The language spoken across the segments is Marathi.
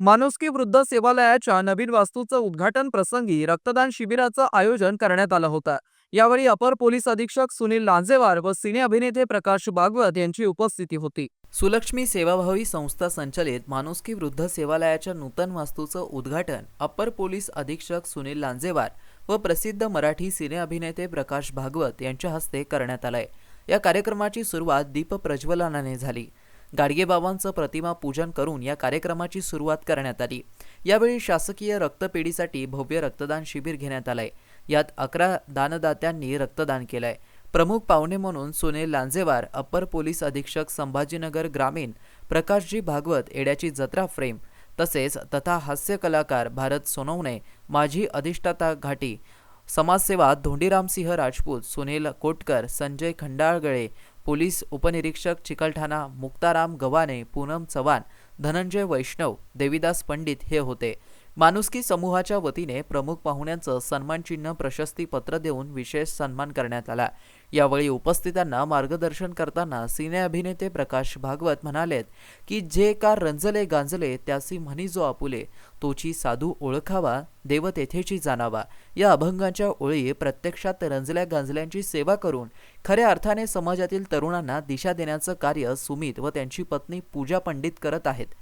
मानुस्की वृद्ध सेवालयाच्या नवीन वास्तूचं उद्घाटन प्रसंगी रक्तदान शिबिराचं आयोजन करण्यात आलं होतं. यावेळी अपर पोलीस अधीक्षक सुनील लांजेवार व सिने अभिनेते प्रकाश भागवत यांची उपस्थिती होती. सुलक्ष्मी सेवाभावी संस्था संचलित माणुसकी वृद्ध सेवालयाच्या नूतन वास्तूचं उद्घाटन अपर पोलीस अधीक्षक सुनील लांजेवार व प्रसिद्ध मराठी सिने अभिनेते प्रकाश भागवत यांच्या हस्ते करण्यात आलंय. या कार्यक्रमाची सुरुवात दीप प्रज्वलनाने झाली. गाडगेबाबांचं प्रतिमा पूजन करून या कार्यक्रमाची सुरुवात करण्यात आली. यावेळी शासकीय रक्तपेढीसाठी भव्य रक्तदान शिबिर घेण्यात आलंय. यात अकरा दानदात्यांनी रक्तदान केलंय. प्रमुख पाहुणे म्हणून सुनील लांजेवार अप्पर पोलीस अधीक्षक संभाजीनगर ग्रामीण प्रकाशजी भागवत एड्याची जत्रा फ्रेम तसेच तथा हास्य कलाकार भारत सोनवणे माजी अधिष्ठाता घाटी समाजसेवा धोंडीरामसिंह राजपूत सुनील कोटकर संजय खंडाळगळे पोलीस उपनिरीक्षक चिकलठाणा मुक्ताराम गव्हाणे पूनम चव्हाण धनंजय वैष्णव देविदास पंडित हे होते. माणुसकी समूहाच्या वतीने प्रमुख पाहुण्यांचं सन्मानचिन्ह प्रशस्तीपत्र देऊन विशेष सन्मान करण्यात आला. यावेळी उपस्थितांना मार्गदर्शन करताना सिने अभिनेते प्रकाश भागवत म्हणालेत की जे का रंजले गांजले त्यासी म्हणी जो आपुले तोची साधू ओळखावा देव तेथेची जाणावा. या अभंगाच्या ओळी प्रत्यक्षात रंजल्या गांजल्यांची सेवा करून खऱ्या अर्थाने समाजातील तरुणांना दिशा देण्याचं कार्य सुमित व त्यांची पत्नी पूजा पंडित करत आहेत.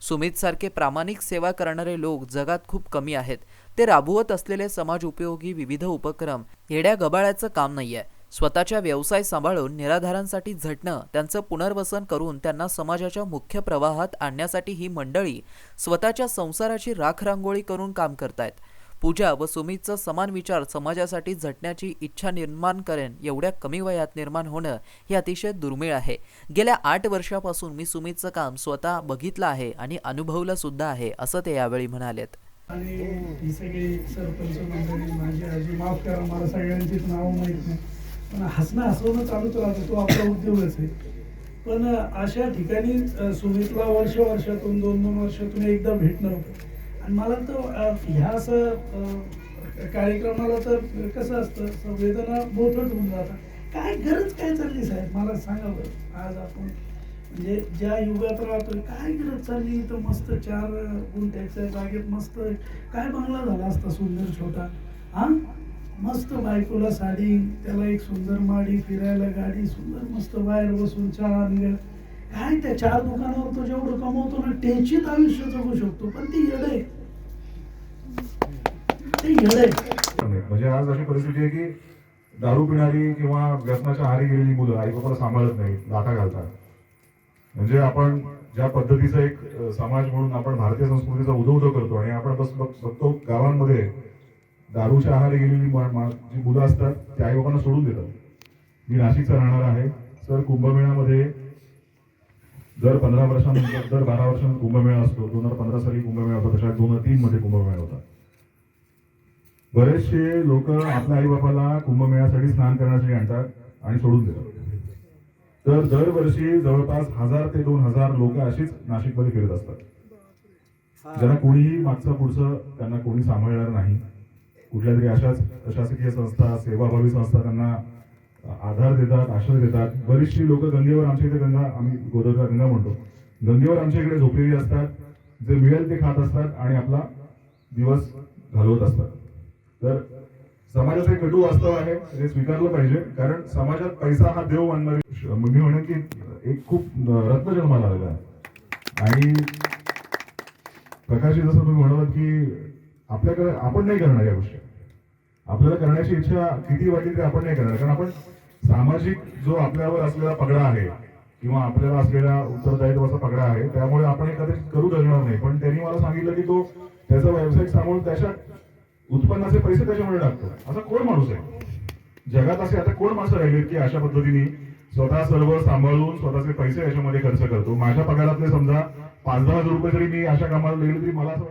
सुमितसारखे प्रामाणिक सेवा करणारे लोक जगात खूप कमी आहेत. ते राबवत असलेले समाज उपयोगी विविध उपक्रम येड्या गबाळ्याचं काम नाही आहे स्वतःच्या व्यवसाय सांभाळून निराधारांसाठी झटणं त्यांचं पुनर्वसन करून त्यांना समाजाच्या मुख्य प्रवाहात आणण्यासाठी ही मंडळी स्वतःच्या संसाराची राखरांगोळी करून काम करतायत. पूजा व सुमितचा समान विचार समाजासाठी झटण्याची इच्छा निर्माण करेन एवढ्या कमी वयात निर्माण होणं हे अतिशय दुर्मिळ आहे. गेल्या आठ वर्षापासून मी सुमितचं काम स्वतः बघितलं आहे आणि अनुभवलं सुद्धा आहे असं ते यावेळी म्हणालेत. आणि ही सगळी सरपंच मंडळी माझी आजी माफ करा मला सगळ्यांचीच नावं माहीत नाही. पण हसणं हसवणं चालूच राहतं तो आपला उद्योगच आहे. पण अशा ठिकाणी सुमितला वर्ष वर्षातून दोन दोन वर्षातून एकदा भेटणं होतं. मला तर ह्या असं कार्यक्रमाला तर कसं असतं संवेदना बोथट होऊन जातात. काय गरज काय चालली साहेब? मला सांगा बरं. आज आपण म्हणजे ज्या युगात राहतोय काय गरज चालली? तर मस्त चार गुंठ्याच्या जागेत मस्त काय बंगला झाला असता सुंदर छोटा? हा? मस्त बायकोला साडी त्याला एक सुंदर माडी फिरायला गाडी सुंदर मस्त बाहेर बसून चहा निघाल काय त्या चार दुकानावर तो जेवढं कमवतो ना टेचित आयुष्य जगू शकतो. पण ती येडं आहे. म्हणजे आज अशी परिस्थिती आहे की दारू पिणारी किंवा व्यसनाच्या आहारी गेलेली मुलं आई बाबाला सांभाळत नाही लाटा घालतात. म्हणजे आपण ज्या पद्धतीचा एक समाज म्हणून आपण भारतीय संस्कृतीचा उदो करतो आणि आपण बस बघतो गावांमध्ये दारूच्या आहारी गेलेली मा- जी मुलं असतात ते आई बाबांना सोडून देतात. मी नाशिकचा राहणार आहे. सर कुंभमेळ्यामध्ये दर पंधरा वर्षानंतर दर बारा वर्षांनंतर कुंभमेळा असतो. दोन हजार पंधरा साली कुंभमेळा होता तशा दोन हजार तीन मध्ये कुंभमेळा होता. बरेचसे लोक आपल्या आई बापाला कुंभमेळ्यासाठी स्नान करण्यासाठी आणतात आणि सोडून देतात. तर दरवर्षी जवळपास हजार ते दोन हजार लोक अशीच नाशिकमध्ये फिरत असतात. ज्यांना कोणीही मागचं पुढचं त्यांना कोणी सांभाळणार नाही. कुठल्या तरी अशाच शासकीय संस्था सेवाभावी संस्था त्यांना आधार देतात आश्रय देतात. बरीचशी लोक गंगेवर आमच्या इथे गंगा आम्ही गोदावरी गंगा म्हणतो. गंगेवर आमच्या इकडे झोपलेली असतात. जे मिळेल ते खात असतात आणि आपला दिवस घालवत असतात. तर समाजाचं एक कटू वास्तव आहे हे स्वीकारलं पाहिजे. कारण समाजात पैसा हा देव मानणारी मी म्हणेन की एक खूप रत्न जन्माला आलेला आहे. आणि प्रकाशजी जसं तुम्ही म्हणालात की आपल्याकडे आपण नाही करणार या गोष्टी. आपल्याला करण्याची इच्छा किती वाटली तरी आपण नाही करणार. कारण आपण सामाजिक जो आपल्यावर असलेला पगडा आहे किंवा आपल्याला असलेला उत्तरदायित्वाचा पगडा आहे त्यामुळे आपण एखादं करू शकणार नाही. पण त्यांनी मला सांगितलं की तो त्याचा व्यावसायिक सांभाळून त्याच्या उत्पन्नाचे पैसे त्याच्यामुळे लागतात. असा कोण माणूस आहे? जगात असे आता कोण माणसं राहिलेत की अशा पद्धतीने स्वतः सर्व सांभाळून स्वतःचे पैसे याच्यामध्ये खर्च करतो? माझ्या पगारातले समजा पाच दहा हजार रुपये जरी मी अशा कामाला गेले तरी मला असं वाटतं